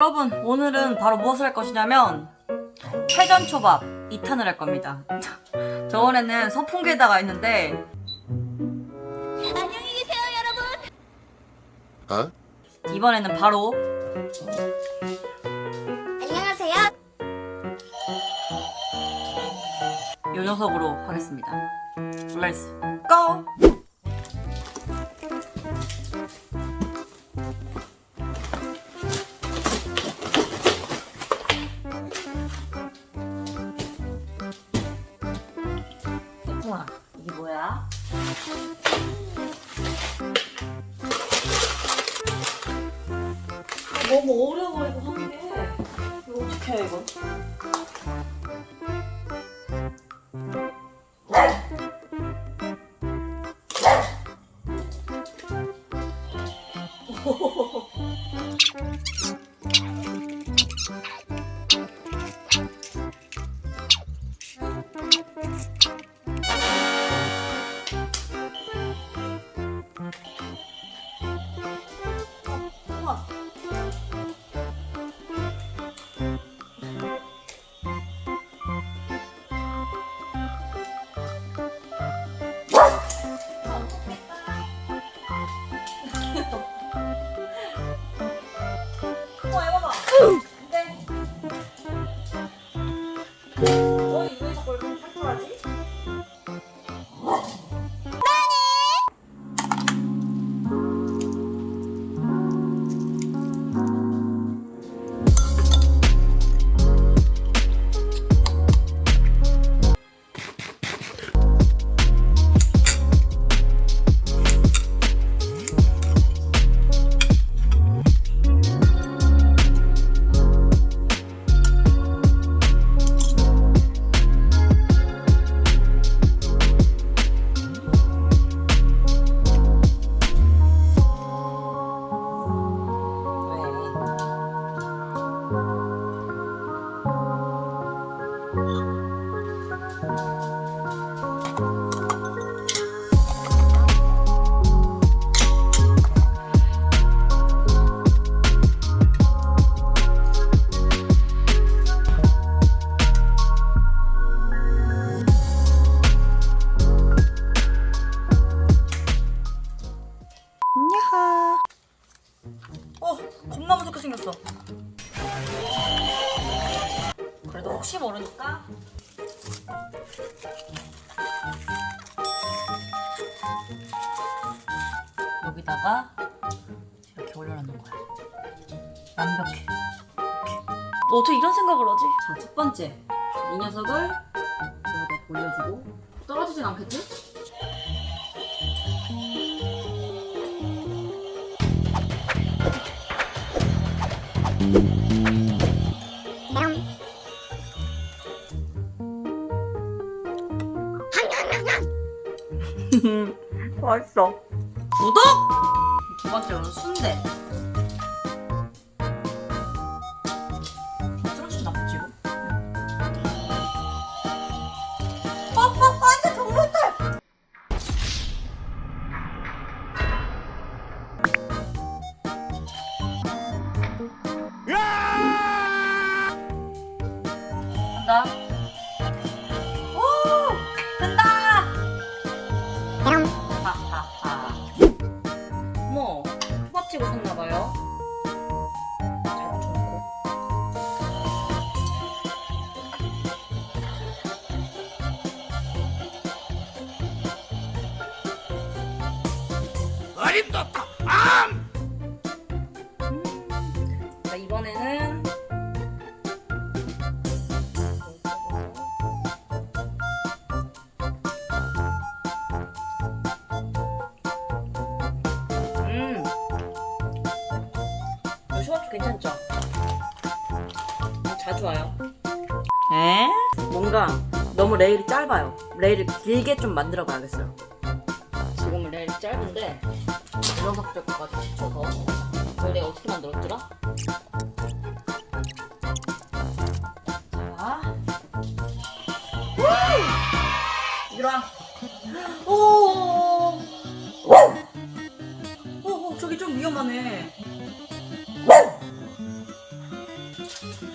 여러분, 오늘은 바로 무엇을 할 것이냐면 회전초밥 2탄을 할 겁니다. 저번에는 선풍기에다가 했는데 안녕히 계세요, 여러분. 어? 이번에는 바로 안녕하세요. 이 녀석으로 하겠습니다. Let's go! 태풍아, 이게 뭐야? 아, 너무 어려워 이거 하는 게. 이거 어떻게 해 이거? 너희 Thank you. 혹시 모르니까. 여기다가 이렇게 올려놓는 거야. 완벽해. 어떻게 이런 생각을 하지? 자, 첫 번째. 이 녀석을 여기다 올려주고 떨어지진 않겠지? 맛있어. 구독! 두 번째로는 순대. 쓰러지지 나쁘지 이거? 어, 어, 어, 이제 동물들! 간다. 어림도다 암! 음. 자, 이번에는. 음. 이 초밥도 괜찮죠? 음, 자주 와요. 에? 뭔가 너무 레일이 짧아요. 레일을 길게 좀 만들어 봐야겠어요. 지금은 레일이 짧은데 버석버석까지 지쳐서 이걸 내가 어떻게 만들었더라? 자. 이리와. 오 오, 저기 좀 위험하네.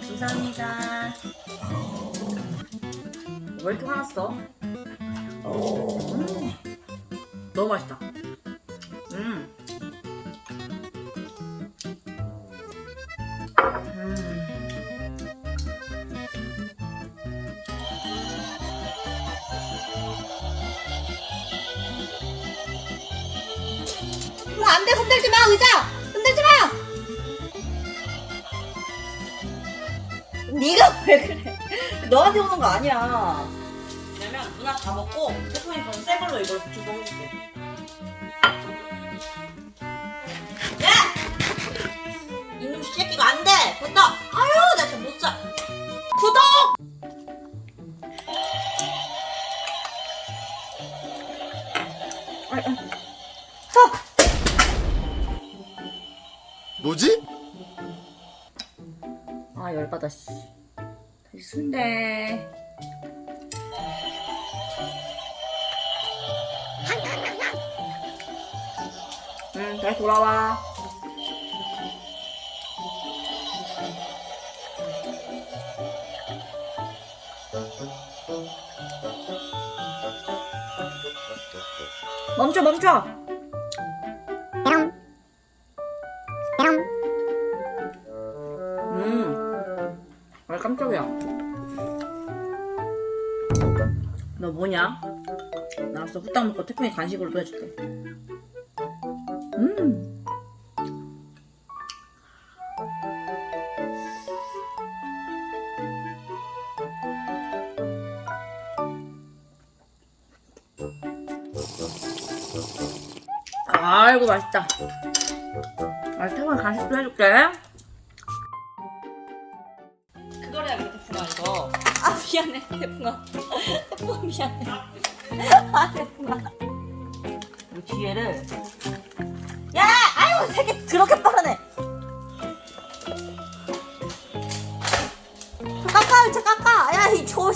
감사합니다. 왜 이렇게 화났어? 음, 너무 맛있다. 안돼 흔들지 마 의자. 흔들지 마. 네가 왜 그래? 너한테 오는 거 아니야. 왜냐면 누나 다 먹고 태풍이 그럼 새 걸로 이걸 주고 해줄게. 야! 이놈 새끼가 안 돼. 됐다 아유 나 진짜 못 살 구독! 아이, 아이. 뭐지? 아 열받아 씨. 다시 순대. 응 다시 돌아와. 멈춰 멈춰 깜짝이야. 너 뭐냐? 나왔어. 후딱 먹고 태풍이 간식으로 또 해줄게. 음. 아이고 맛있다. 아, 태풍이 간식도 해줄게. 미안해. 태풍아. 태풍아 미안해. 아 태풍아. 이 뒤에를. 야! 아유 색이 그렇게 빠르네. 깎아 이제 깎아 야이저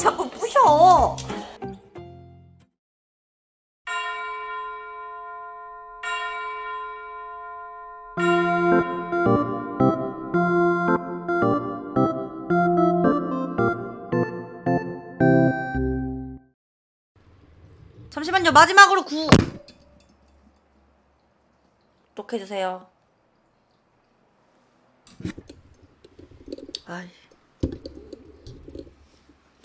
잠시만요 마지막으로 구. 구독해주세요. 아이